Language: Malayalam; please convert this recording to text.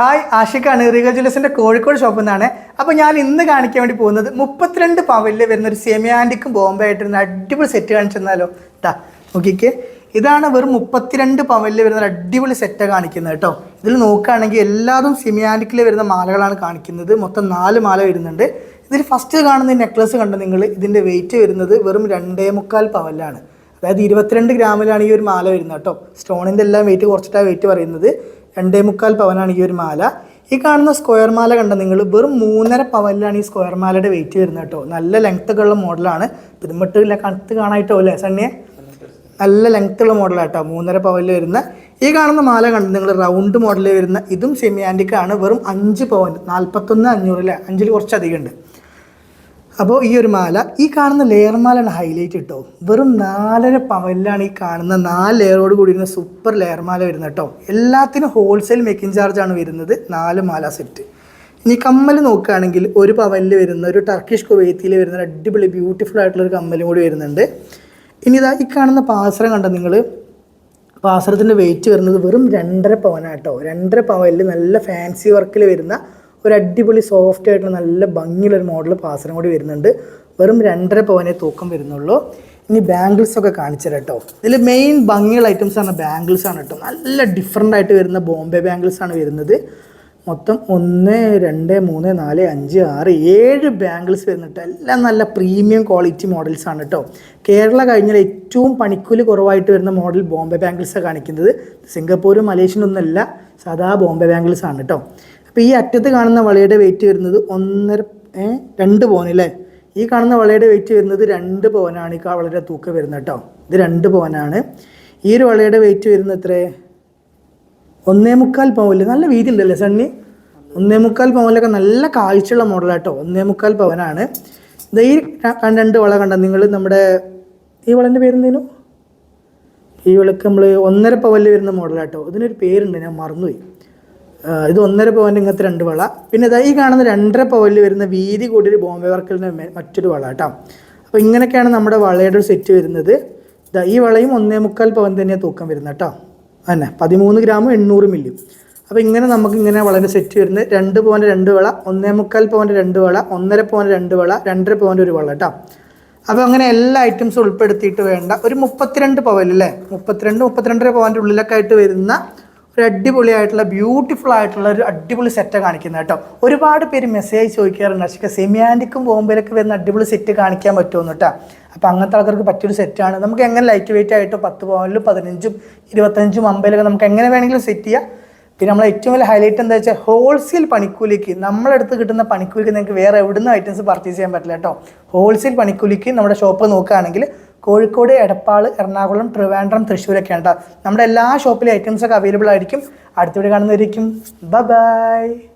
ഹായ് ആഷിഖാണ്. റിഗൽ ജ്വല്ലേഴ്സിന്റെ കോഴിക്കോട് ഷോപ്പിൽ നിന്നാണ്. അപ്പോൾ ഞാൻ ഇന്ന് കാണിക്കാൻ വേണ്ടി പോകുന്നത് മുപ്പത്തിരണ്ട് പവലിൽ വരുന്ന ഒരു സെമിയാന്റിക്കും ബോംബെ ആയിട്ടിരുന്ന അടിപൊളി സെറ്റ് കാണിച്ചു തന്നാലോ. ഇതാ നോക്കിക്കേ. ഇതാണ് വെറും മുപ്പത്തിരണ്ട് പവലിൽ വരുന്ന അടിപൊളി സെറ്റ് കാണിക്കുന്നത് കേട്ടോ. ഇതിൽ നോക്കുകയാണെങ്കിൽ എല്ലാതും സെമിയാന്റിക്കിൽ വരുന്ന മാലകളാണ് കാണിക്കുന്നത്. മൊത്തം നാല് മാല വരുന്നുണ്ട്. ഇതിൽ ഫസ്റ്റ് കാണുന്ന നെക്ലസ് കണ്ട നിങ്ങൾ ഇതിന്റെ വെയിറ്റ് വരുന്നത് വെറും രണ്ടേ മുക്കാൽ പവലാണ് അതായത് ഇരുപത്തിരണ്ട് ഗ്രാമിലാണ് ഈ ഒരു മാല വരുന്നത് കേട്ടോ. സ്റ്റോണിന്റെ എല്ലാം വെയിറ്റ് കുറച്ചിട്ടാണ് വെയിറ്റ് പറയുന്നത്. രണ്ടേ മുക്കാൽ പവനാണ് ഈ ഒരു മാല. ഈ കാണുന്ന സ്ക്വയർ മാല കണ്ട നിങ്ങൾ വെറും മൂന്നര പവനിലാണ് ഈ സ്ക്വയർ മാലയുടെ വെയിറ്റ് വരുന്നത് കേട്ടോ. നല്ല ലെങ്ത് ഒക്കെ ഉള്ള മോഡലാണ് പിതുമ്പട്ടില്ല കണത്ത് കാണായിട്ടോ അല്ലേ സണ്ണിയെ? നല്ല ലെങ്ത് ഉള്ള മോഡലാട്ടോ മൂന്നര പവനിൽ വരുന്ന. ഈ കാണുന്ന മാല കണ്ട് നിങ്ങൾ റൗണ്ട് മോഡലിൽ വരുന്ന ഇതും സെമി വെറും അഞ്ച് പവൻ നാൽപ്പത്തൊന്ന് അഞ്ഞൂറ് അല്ലേ? അഞ്ചിൽ കുറച്ചധികം ഉണ്ട്. അപ്പോൾ ഈ ഒരു മാല ഈ കാണുന്ന ലെയർ മാലാണ് ഹൈലൈറ്റ് കേട്ടോ വെറും നാലര പവലിലാണ് ഈ കാണുന്ന നാല് ലെയറോട് കൂടിയിരുന്ന സൂപ്പർ ലെയർ മാല വരുന്നത് കേട്ടോ എല്ലാത്തിനും ഹോൾസെയിൽ മേക്കിംഗ് ചാർജാണ് വരുന്നത് നാല് മാല സെറ്റ് ഇനി കമ്മൽ നോക്കുകയാണെങ്കിൽ ഒരു പവനിൽ വരുന്ന ഒരു ടർക്കിഷ് കുവൈത്തിയിൽ വരുന്ന ഒരു അടിപൊളി ബ്യൂട്ടിഫുൾ ആയിട്ടുള്ള ഒരു കമ്മലും കൂടി വരുന്നുണ്ട്. ഇനി ഇതാ ഈ കാണുന്ന പാസരം കണ്ടോ നിങ്ങൾ പാസരത്തിന്റെ വെയിറ്റ് വരുന്നത് വെറും രണ്ടര പവനാട്ടോ രണ്ടര പവനിൽ നല്ല ഫാൻസി വർക്കിൽ വരുന്ന ഒരു അടിപൊളി സോഫ്റ്റ് ആയിട്ടുള്ള നല്ല ഭംഗിയുള്ളൊരു മോഡൽ പാസരം കൂടി വരുന്നുണ്ട്. വെറും രണ്ടര പവനെ തൂക്കം വരുന്നുള്ളൂ. ഇനി ബാംഗിൾസ് ഒക്കെ കാണിച്ചു കേട്ടോ ഇതിൽ മെയിൻ ഭംഗിയുള്ള ഐറ്റംസ് ആണ് ബാംഗിൾസ് ആണ് കേട്ടോ നല്ല ഡിഫറെന്റ് ആയിട്ട് വരുന്ന ബോംബെ ബാംഗിൾസ് ആണ് വരുന്നത്. മൊത്തം ഒന്ന് രണ്ട് മൂന്ന് നാല് അഞ്ച് ആറ് ഏഴ് ബാംഗിൾസ് വരുന്നുണ്ട് എല്ലാം നല്ല പ്രീമിയം ക്വാളിറ്റി മോഡൽസ് ആണ് കേട്ടോ കേരള കഴിഞ്ഞാൽ ഏറ്റവും പണിക്കൂലി കുറവായിട്ട് വരുന്ന മോഡൽ ബോംബെ ബാംഗിൾസാണ് കാണിക്കുന്നത്. സിംഗപ്പൂരും മലേഷ്യനൊന്നുമല്ല സാധാ ബോംബെ ബാംഗിൾസ് ആണ് കേട്ടോ അപ്പോൾ ഈ അറ്റത്ത് കാണുന്ന വളയുടെ വെയിറ്റ് വരുന്നത് ഒന്നര രണ്ട് പവനല്ലേ ഈ കാണുന്ന വളയുടെ വെയിറ്റ് വരുന്നത് രണ്ട് പവനാണ് ഈ വളയുടെ തൂക്കം വരുന്നത് കേട്ടോ. ഇത് രണ്ട് പവനാണ് ഈ ഒരു വളയുടെ വെയിറ്റ് വരുന്നത് എത്രേ? ഒന്നേ മുക്കാൽ പവനില്ല നല്ല വീതി ഉണ്ടല്ലേ സണ്ണി? ഒന്നേ മുക്കാൽ പവനിലൊക്കെ നല്ല കാഴ്ചയുള്ള മോഡലാട്ടോ ഒന്നേ മുക്കാൽ പവനാണ് ഇത് ഈ രണ്ട് വള കണ്ട നിങ്ങൾ നമ്മുടെ ഈ വളന്റെ പേരെന്തേനു? ഈ വിളക്ക് നമ്മൾ ഒന്നര പവനിൽ വരുന്ന മോഡലാട്ടോ ഇതിനൊരു പേരുണ്ട് ഞാൻ മറന്നുപോയി. ഇത് ഒന്നര പവന്റെ ഇങ്ങനത്തെ രണ്ട് വള. പിന്നെ ഇതാ ഈ കാണുന്ന രണ്ടര പവനിൽ വരുന്ന വീതി കൂടിയൊരു ബോംബെ വർക്കലിന്റെ മറ്റൊരു വള കേട്ടോ. അപ്പോൾ ഇങ്ങനെയൊക്കെയാണ് നമ്മുടെ വളയുടെ ഒരു സെറ്റ് വരുന്നത്. ഇതാ ഈ വളയും ഒന്നേ മുക്കാൽ പവൻ തന്നെയാണ് തൂക്കം വരുന്നത് കേട്ടോ. തന്നെ പതിമൂന്ന് ഗ്രാം എണ്ണൂറ് മില്ലി. അപ്പോൾ ഇങ്ങനെ നമുക്ക് ഇങ്ങനെ വളരെ സെറ്റ് വരുന്നത്. രണ്ട് പോയിന്റ് രണ്ട് വള ഒന്നേ മുക്കാൽ പോയിന്റ് രണ്ട് വള ഒന്നര പോയിന്റ് രണ്ട് വള രണ്ടര പോയിന്റ് ഒരു വള കേട്ടോ. അപ്പോൾ അങ്ങനെ എല്ലാ ഐറ്റംസും ഉൾപ്പെടുത്തിയിട്ട് വേണ്ട ഒരു മുപ്പത്തിരണ്ട് പവൻ അല്ലേ? മുപ്പത്തിരണ്ട് മുപ്പത്തിരണ്ടര പവന്റെ ഉള്ളിലൊക്കെ ആയിട്ട് വരുന്ന ഒരു അടിപൊളിയായിട്ടുള്ള ബ്യൂട്ടിഫുൾ ആയിട്ടുള്ള ഒരു അടിപൊളി സെറ്റ് കാണിക്കുന്നത് കേട്ടോ. ഒരുപാട് പേര് മെസ്സേജ് ചോദിക്കാറുണ്ട്. പക്ഷേ സെമിയാന്റിക്കും ബോംബെയിലൊക്കെ വരുന്ന അടിപൊളി സെറ്റ് കാണിക്കാൻ പറ്റുമെന്ന് കേട്ടോ. അപ്പോൾ അങ്ങനത്തെ ആൾക്കാർക്ക് പറ്റിയൊരു സെറ്റാണ് നമുക്ക് എങ്ങനെ ലൈറ്റ് വെയിറ്റ് ആയിട്ട് പത്ത് പവനിലും പതിനഞ്ചും ഇരുപത്തഞ്ചും അമ്പതിലൊക്കെ നമുക്ക് എങ്ങനെ വേണമെങ്കിലും സെറ്റ് ചെയ്യാം. പിന്നെ നമ്മൾ ഏറ്റവും വലിയ ഹൈലൈറ്റ് എന്താ വെച്ചാൽ ഹോൾസെയിൽ പണിക്കൂലിക്ക് നമ്മളടുത്ത് കിട്ടുന്ന പണിക്കൂലിക്ക് നിങ്ങൾക്ക് വേറെ എവിടുന്ന് ഐറ്റംസ് പർച്ചേസ് ചെയ്യാൻ പറ്റില്ല കേട്ടോ. ഹോൾസെയിൽ പണിക്കൂലിക്ക് നമ്മുടെ ഷോപ്പ് നോക്കുകയാണെങ്കിൽ കോഴിക്കോട് എടപ്പാൾ എറണാകുളം ട്രിവാൻഡ്രം തൃശ്ശൂരൊക്കെ ഉണ്ട്. നമ്മുടെ എല്ലാ ഷോപ്പിലെ ഐറ്റംസ് ഒക്കെ അവൈലബിൾ ആയിരിക്കും. അടുത്തിവിടെ കാണുന്നവരിക്കും. ബൈ